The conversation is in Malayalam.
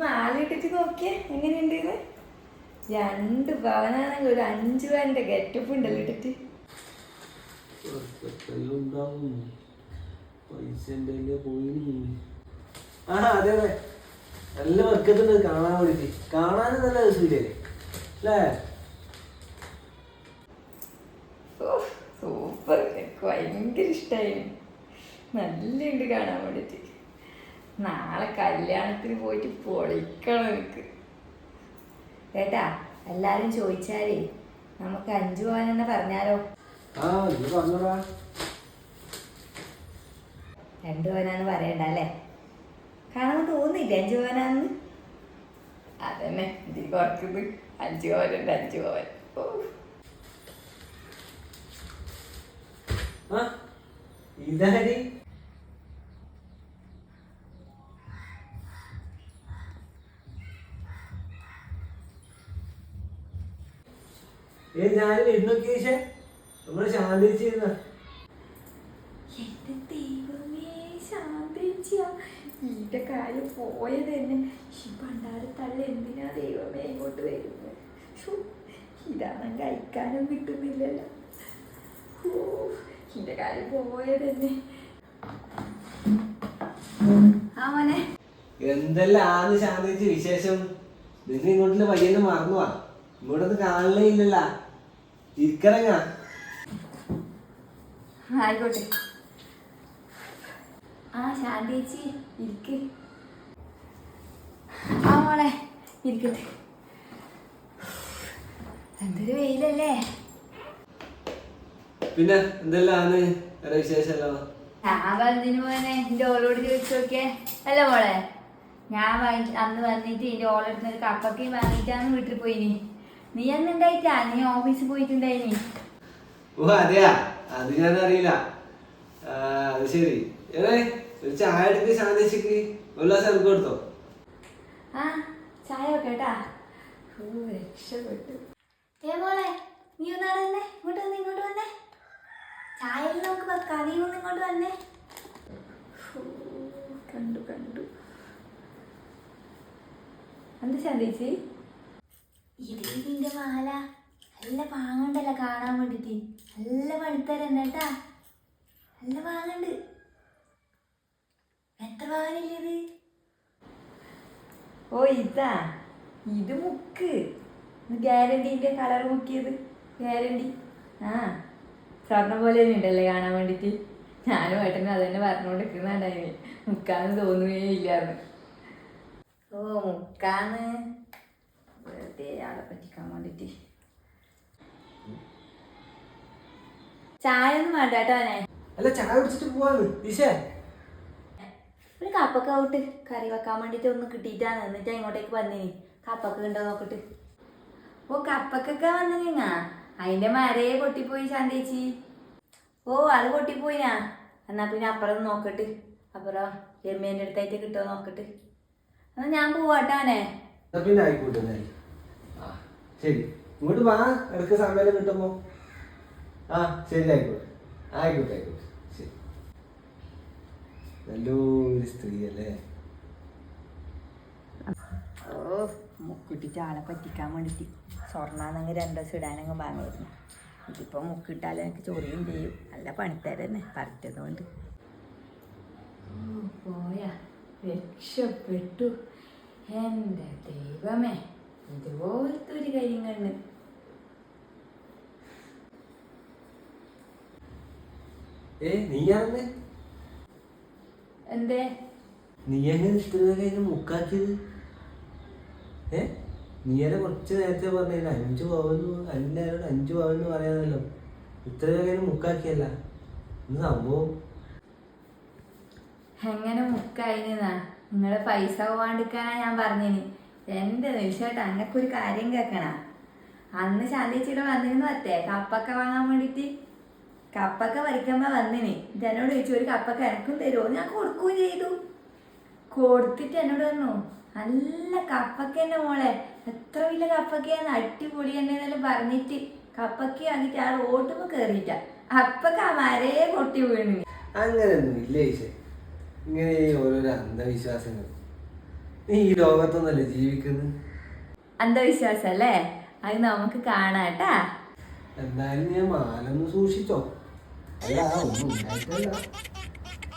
മാലിട്ടിട്ട് നോക്കിയേ എങ്ങനെയുണ്ട് ഇത്? രണ്ട് പവനാണെങ്കിൽ ഒരു അഞ്ചു പവന്റെ ഗെറ്റപ്പ് ഉണ്ടല്ലോ ഇട്ടിട്ട്. പൈസ ആ അതെ അതെ. നല്ല വർക്കത്തുണ്ട് കാണാൻ വേണ്ടിട്ട്. കാണാനും നല്ല രസമില്ലേ? അല്ലേ? എനിക്ക് ഭയങ്കര ഇഷ്ടമായി നല്ലുണ്ട് കാണാൻ വേണ്ടിട്ട്. നാളെ കല്യാണത്തിന് പോയിട്ട് പൊളിക്കണം എനിക്ക് കേട്ടാ എല്ലാരും ചോദിച്ചാലേ നമുക്ക് അഞ്ചു പവൻ തന്നെ പറഞ്ഞാലോ? രണ്ടു പവനാന്ന് പറയണ്ട അല്ലേ? കാണാൻ തോന്നില്ല അഞ്ചു പവനാന്ന്? അതന്നെ ഇതിൽ കുറക്കുന്നത് അഞ്ചു പവനുണ്ട് അഞ്ചു പവൻ. ഓ. ഇതാരി? ഏ ഞാൻ വരുന്നൊക്കെ നമ്മൾ ശാന്തിച്ചിരുന്ന ഈന്റെ കാര്യം പോയത് തന്നെ ഈ പണ്ടാര എന്തിനാ ദൈവമേ ഇങ്ങോട്ട് വരുന്നത് ഇതാണ് അയക്കാനും കിട്ടുന്നില്ലല്ലോ. ഈന്റെ കാര്യം പോയത് തന്നെ ആ മോനെ. എന്തെല്ലാം ആന്ന് ശാന്തിച്ച് വിശേഷം? നിങ്ങൾ ഇങ്ങോട്ടിൽ പയ്യനെ മറന്നുവാ ഇങ്ങോട്ടൊന്നും കാണലേ ഇല്ലല്ല. ഇരിക്കണങ്ങ. ആയിക്കോട്ടെ. ആ ശാന്തി ചേച്ചി ഇരിക്ക്. ആ മോളെ ഇരിക്കട്ടെ. എന്തൊരു വെയിലല്ലേ? പിന്നെ എന്തെല്ലാം ആണ് വേറെ വിശേഷമല്ലോ? ഞാൻ വന്നതിന് മോനെ എന്റെ ഓളോട് ചോദിച്ചു നോക്കിയേ. അല്ല മോളെ ഞാൻ വാങ്ങി അന്ന് വന്നിട്ട് എന്റെ ഓളടുത്ത് ഒരു കപ്പക്കയും വാങ്ങിയിട്ടാണ് വീട്ടിൽ പോയിനി. നീ അന്ന് ഉണ്ടായിട്ടാ നീ ഓഫീസിൽ പോയിട്ടുണ്ടായിനി. ഓ അതെയാ? അത് ഞാൻ അറിയില്ല ആ, അത് ശരി. ഏ ഒരു ചായ എടുക്ക് ശാന്തിച്ചിക്ക് ഒരു ഗ്ലാസ് എനിക്ക് കൊടുത്തോ? ആ ചായ വെക്കട്ടാ. രക്ഷപ്പെട്ടു. ഏ മോളെ നീ വന്നേ ഇങ്ങോട്ട് വന്ന് ഇങ്ങോട്ട് വന്നേ. ചായ നമുക്ക് വെക്കാം നീ ഒന്ന് ഇങ്ങോട്ട് വന്നേ? കണ്ടു കണ്ടു. എന്താ ചന്തിച്ചി ഇത് ഇതിന്റെ മാല. നല്ല പാങ്ങണ്ടല്ല കാണാൻ വേണ്ടിട്ട്. നല്ല പണിത്തരന്നെ കേട്ടാ. നല്ല പാങ്ങണ്ട്. എത്ര പാവനില്ലേ ഓ ഇതാ. ഇത് മുക്ക്. ഗ്യാരണ്ടീന്റെ കളർ മുക്കിയത്. ഗ്യാരണ്ടി. ആ. സ്വർണ പോലെ ഉണ്ടല്ലേ കാണാൻ വേണ്ടിയിട്ട് ഞാനും ഏട്ടനും അതന്നെ പറഞ്ഞുകൊണ്ടിരിക്കുന്നുണ്ടായി മുക്കാന്ന് തോന്നുകയേ ഇല്ലാന്ന്. ഓ മുക്കാന്ന്? വെറുതെ ആളെ പറ്റിക്കാൻ വേണ്ടിയിട്ട് ചായ ഒന്നും വേണ്ട കേട്ടോ അല്ല ചായ കുടിച്ചിട്ട് പോവാന്ന്. ഈശേ. ഒരു കപ്പൊക്കെ ഔട്ട് കറി വെക്കാൻ വേണ്ടിട്ട് ഒന്ന് കിട്ടിയിട്ടാണ് എന്നിട്ട് ഇങ്ങോട്ടേക്ക് വന്നേ കപ്പൊക്കെ ഉണ്ടോ നോക്കിട്ട്. ഓ കപ്പക്കൊക്കെ വന്നിനാ അതിന്റെ മരയെ പൊട്ടിപ്പോയി ശാന്തേച്ചി. ഓ അത് പൊട്ടിപ്പോയിനാ. എന്നാ പിന്നെ അപ്പുറം നോക്കട്ട്. അപ്പുറം രമ്യേന്റെ അടുത്തായിട്ട് കിട്ടുമോ നോക്കട്ട്. എന്നാ ഞാൻ പോവാട്ടാനെ പിന്നെ ആയിക്കോട്ടെ ശരി. ഇങ്ങോട്ട് വാ. ഇടയ്ക്ക് സമയം കിട്ടുമ്പോ. ആ ശരി ആയിക്കോട്ടെ. ആയിക്കോട്ടെ ആയിക്കോട്ടെ. ശരി. നല്ലൊരു സ്ത്രീ അല്ലേ ഓ മുക്കിട്ടിട്ട് ആളെ പറ്റിക്കാൻ വേണ്ടിയിട്ട് സ്വർണാണെങ്കിൽ രണ്ട് ദിവസം ഇടാനങ്ങ് വാങ്ങിയിരുന്നു. ഇതിപ്പോൾ മുക്കിട്ടാൽ എനിക്ക് ചൊറിയും ചെയ്യും. നല്ല പണിത്തരന്നെ പറിച്ചതുകൊണ്ട്. പോയാ. രക്ഷപ്പെട്ടു. എന്റെ ദൈവമേ ഇതുപോലത്തെ ഒരു കാര്യങ്ങളുണ്ട് എന്തേ? നീ എങ്ങനെ ഇത്ര കാര്യം മുക്കാക്കിയത്? ഏ? നീയല്ലേ കുറച്ച് നേരത്തെ പറഞ്ഞില്ല അഞ്ചു പവന്ന് എല്ലാവരോടും അഞ്ചു പവന്ന് പറയാമല്ലോ ഇത്ര കാര്യം മുക്കാക്കിയല്ല. എന്ത് സംഭവം? എങ്ങനെ മുക്കായിനാ നിങ്ങളെ പൈസ പോവാണ്ടിരിക്കാനാ ഞാൻ പറഞ്ഞിന്. എന്റെ നിമിഷമായിട്ട് അങ്ങനൊക്കെ ഒരു കാര്യം കേക്കണ. അന്ന് ശാന്തിച്ചിട്ട് വന്നിരുന്നു അത്തേ കപ്പൊക്കെ വാങ്ങാൻ വേണ്ടിയിട്ട്. കപ്പൊക്കെ വരയ്ക്കുമ്പോ വന്നിനി. ഇത് എന്നോട് ചോദിച്ചു ഒരു കപ്പൊക്കെ എനക്കും തരുമോ ഞാൻ കൊടുക്കുകയും ചെയ്തു. കൊടുത്തിട്ട് എന്നോട് പറഞ്ഞു നല്ല കപ്പക്ക എന്നെ മോളെ എത്ര വലിയ കപ്പക്കയാന്ന് അടിപൊളി എന്നെല്ലാം പറഞ്ഞിട്ട് കപ്പക്ക വാങ്ങിയിട്ട് ആ റോട്ടുമ്പോൾ കയറിയിട്ട അപ്പക്ക മരേ പൊട്ടി വീണു. അങ്ങനെയൊന്നും ഇല്ല ഈശേ. ഇങ്ങനെ ഓരോരോ അന്ധവിശ്വാസങ്ങൾ. നീ ഈ ലോകത്തൊന്നല്ലേ ജീവിക്കുന്നത് അന്ധവിശ്വാസം അല്ലേ? അത് നമുക്ക് കാണാട്ടാ എന്തായാലും ഞാൻ മാലൊന്ന് സൂക്ഷിച്ചോ. അല്ല ഒന്നും ഉണ്ടായിട്ടല്ല.